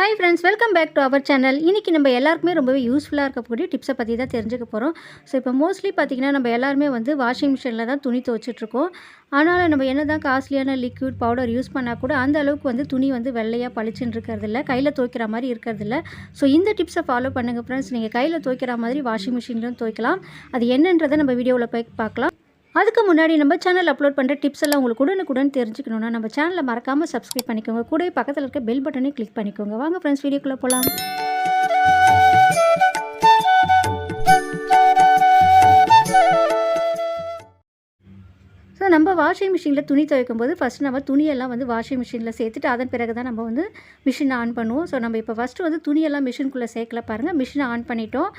Hi friends welcome back to our channel இன்றைக்கி நம்ம எல்லாருக்குமே ரொம்பவே யூஸ்ஃபுல்லாக இருக்கக்கூடிய டிப்ஸை பற்றி தான் தெரிஞ்சுக்க போகிறோம் ஸோ இப்போ மோஸ்ட்லி பார்த்திங்கன்னா நம்ம எல்லாருமே வந்து வாஷிங் மிஷினில் தான் துணி துவைச்சிட்ருக்கோம் ஆனால் நம்ம என்ன தான் காஸ்ட்லியான லிக்விட் பவுடர் யூஸ் பண்ணால் கூட அந்த அளவுக்கு வந்து துணி வந்து வெள்ளையாக பளிச்சுன்னு இருக்கிறதில்ல கையில் துவைக்கிற மாதிரி இருக்கிறதில்ல. ஸோ இந்த டிப்ஸை ஃபாலோ பண்ணுங்கள் ஃப்ரெண்ட்ஸ் நீங்கள் கையில் துவைக்கிற மாதிரி வாஷிங் மிஷின்லையும் துவைக்கலாம். அது என்னன்றதை நம்ம வீடியோவில் போய் பார்க்கலாம். அதுக்கு முன்னாடி நம்ம சேனல் அப்லோட் பண்ணுற டிப்ஸ் எல்லாம் உங்களுக்கு உடனுக்குடன் தெரிஞ்சுக்கணுன்னா நம்ம சேனலை மறக்காமல் சப்ஸ்கிரைப் பண்ணிக்கோங்க. கூடவே பக்கத்தில் இருக்க பெல் பட்டனை கிளிக் பண்ணிக்கோங்க. வாங்க ஃப்ரெண்ட்ஸ் வீடியோக்குள்ளே போகலாம் ஸோ நம்ம வாஷிங் மிஷினில் துணி துவைக்கும் போது ஃபஸ்ட்டு நம்ம துணியெல்லாம் வந்து வாஷிங் மிஷினில் சேர்த்துட்டு அதன் பிறகு தான் நம்ம வந்து மிஷினை ஆன் பண்ணுவோம். ஸோ நம்ம இப்போ ஃபஸ்ட்டு வந்து துணியெல்லாம் மிஷினுக்குள்ளே சேர்க்கல பாருங்கள் மிஷினை ஆன் பண்ணிட்டோம்.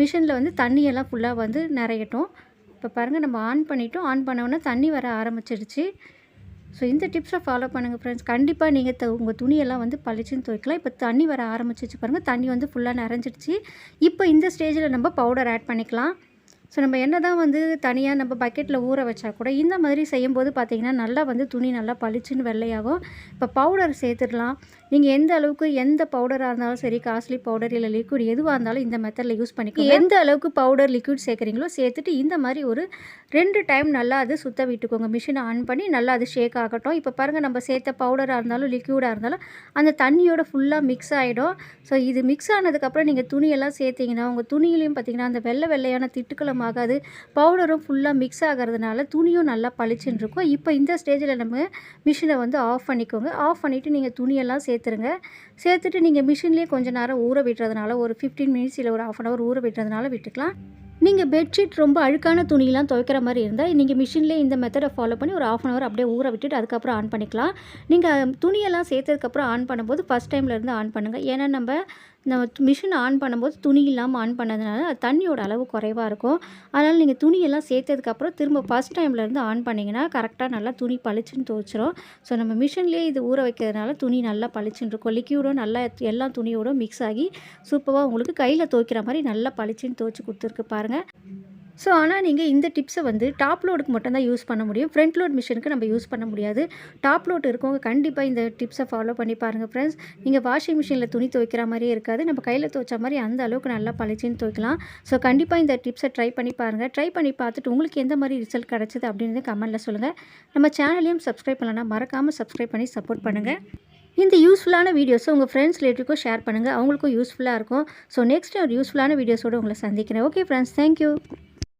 மிஷினில் வந்து தண்ணியெல்லாம் ஃபுல்லாக வந்து நிறையட்டும். இப்போ பாருங்கள் நம்ம ஆன் பண்ணிட்டோம். ஆன் பண்ணோன்னே தண்ணி வர ஆரம்பிச்சிருச்சு. ஸோ இந்த டிப்ஸை ஃபாலோ பண்ணுங்கள் ஃப்ரெண்ட்ஸ் கண்டிப்பாக நீங்கள் த உங்கள் துணியெல்லாம் வந்து பளிச்சுன்னு துவைக்கலாம். இப்போ தண்ணி வர ஆரம்பிச்சிச்சு பாருங்கள் தண்ணி வந்து ஃபுல்லாக நிறைஞ்சிடுச்சு இப்போ இந்த ஸ்டேஜில் நம்ம பவுடர் ஆட் பண்ணிக்கலாம். ஸோ நம்ம என்ன தான் வந்து தனியாக நம்ம பக்கெட்டில் ஊற வச்சா கூட இந்த மாதிரி செய்யும்போது பார்த்திங்கன்னா நல்லா வந்து துணி நல்லா பளிச்சுன்னு வெள்ளையாகும். இப்போ பவுடர் சேர்த்துடலாம். நீங்கள் எந்த அளவுக்கு எந்த பவுடராக இருந்தாலும் சரி காஸ்ட்லி பவுடர் இல்லை லிக்விட் எதுவாக இருந்தாலும் இந்த மெத்தடில் யூஸ் பண்ணிக்கலாம் எந்த அளவுக்கு பவுடர் லிக்விட் சேர்க்குறீங்களோ சேர்த்துட்டு இந்த மாதிரி ஒரு ரெண்டு டைம் நல்லா அது சுத்த விட்டுக்கோங்க. மிஷினை ஆன் பண்ணி நல்லா அது ஷேக் ஆகட்டும். இப்போ பாருங்கள் நம்ம சேர்த்த பவுடராக இருந்தாலும் லிக்யூடாக இருந்தாலும் அந்த தண்ணியோட ஃபுல்லாக மிக்ஸ் ஆகிடும் ஸோ இது மிக்ஸ் ஆனதுக்கப்புறம் நீங்கள் துணியெல்லாம் சேர்த்திங்கன்னா உங்கள் துணியிலையும் பார்த்திங்கன்னா அந்த வெள்ளை வெள்ளையான திட்டுக்களை ஆகாது. பவுடரும் ஃபுல்லாக மிக்ஸ் ஆகிறதுனால துணியும் நல்லா பளிச்சுன்னு இருக்கும் இப்போ இந்த ஸ்டேஜில் நம்ம மிஷினை வந்து ஆஃப் பண்ணிக்கோங்க. ஆஃப் பண்ணிவிட்டு நீங்கள் துணியெல்லாம் சேர்த்துருங்க. சேர்த்துட்டு நீங்கள் மிஷின்லேயே கொஞ்சம் நேரம் ஊற விட்டுறதுனால ஒரு ஃபிஃப்டீன் மினிட்ஸ் இல்லை ஒரு ஆஃப் அன் ஹவர் ஊற விட்டுறதுனால விட்டுக்கலாம். நீங்கள் பெட்ஷீட் ரொம்ப அழுக்கான துணியெலாம் துவைக்கிற மாதிரி இருந்தால் நீங்கள் மிஷின்லேயே இந்த மெத்தடை ஃபாலோ பண்ணி ஒரு ஆஃப் அன் ஹவர் அப்படியே ஊற விட்டுட்டு அதுக்கப்புறம் ஆன் பண்ணிக்கலாம். நீங்கள் துணியெல்லாம் சேர்த்ததுக்கப்புறம் ஆன் பண்ணும்போது ஃபஸ்ட் டைம்லேருந்து ஆன் பண்ணுங்கள் ஏன்னா நம்ம நம்ம மிஷின் ஆன் பண்ணும்போது துணி இல்லாமல் ஆன் பண்ணதுனால தண்ணியோட அளவு குறைவாக இருக்கும். அதனால் நீங்கள் துணியெல்லாம் சேர்த்ததுக்கப்புறம் திரும்ப ஃபஸ்ட் டைம்லேருந்து ஆன் பண்ணிங்கன்னா கரெக்டாக நல்லா துணி பளிச்சுன்னு துவைச்சிரும். ஸோ நம்ம மிஷின்லேயே இது ஊற வைக்கிறதுனால துணி நல்லா பளிச்சுன்னு இருக்கும். லிக்யூடும் நல்லா எல்லா துணியோடும் மிக்ஸ் ஆகி சூப்பராக உங்களுக்கு கையில் துவைக்கிற மாதிரி நல்லா பளிச்சுன்னு துவைச்சி கொடுத்துருக்கு பாருங்கள் ஸோ ஆனால் நீங்கள் இந்த டிப்ஸை வந்து டாப் லோடுக்கு மட்டும்தான் யூஸ் பண்ண முடியும். ஃப்ரண்ட் லோட் மிஷினுக்கு நம்ம யூஸ் பண்ண முடியாது. டாப் லோட் இருக்கவங்க கண்டிப்பாக இந்த டிப்ஸை ஃபாலோ பண்ணி பாருங்கள் ஃப்ரெண்ட்ஸ் நீங்கள் வாஷிங் மிஷினில் துணி துவைக்கிற மாதிரியே இருக்காது. நம்ம கையில் துவைச்ச மாதிரி அந்த அளவுக்கு நல்லா பழச்சின்னு துவைக்கலாம். ஸோ கண்டிப்பாக இந்த டிப்ஸை ட்ரை பண்ணி பாருங்கள் ட்ரை பண்ணி பார்த்துட்டு உங்களுக்கு எந்த மாதிரி ரிசல்ட் கிடச்சிது அப்படின்றத கமெண்ட்டில் சொல்லுங்கள் நம்ம சேனலையும் சப்ஸ்கிரைப் பண்ணலாம் மறக்காமல் சப்ஸ்கிரைப் பண்ணி சப்போர்ட் பண்ணுங்கள் இந்த யூஸ்ஃபுல்லான வீடியோஸை உங்கள் ஃப்ரெண்ட்ஸ் ரிலேட்டிவ்க்கும் ஷேர் பண்ணுங்கள் அவங்களுக்கும் யூஸ்ஃபுல்லாக இருக்கும். ஸோ நெக்ஸ்ட் ஒரு யூஸ்ஃபுல்லான வீடியோஸோடு உங்களை சந்திக்கிறேன். Okay friends thank you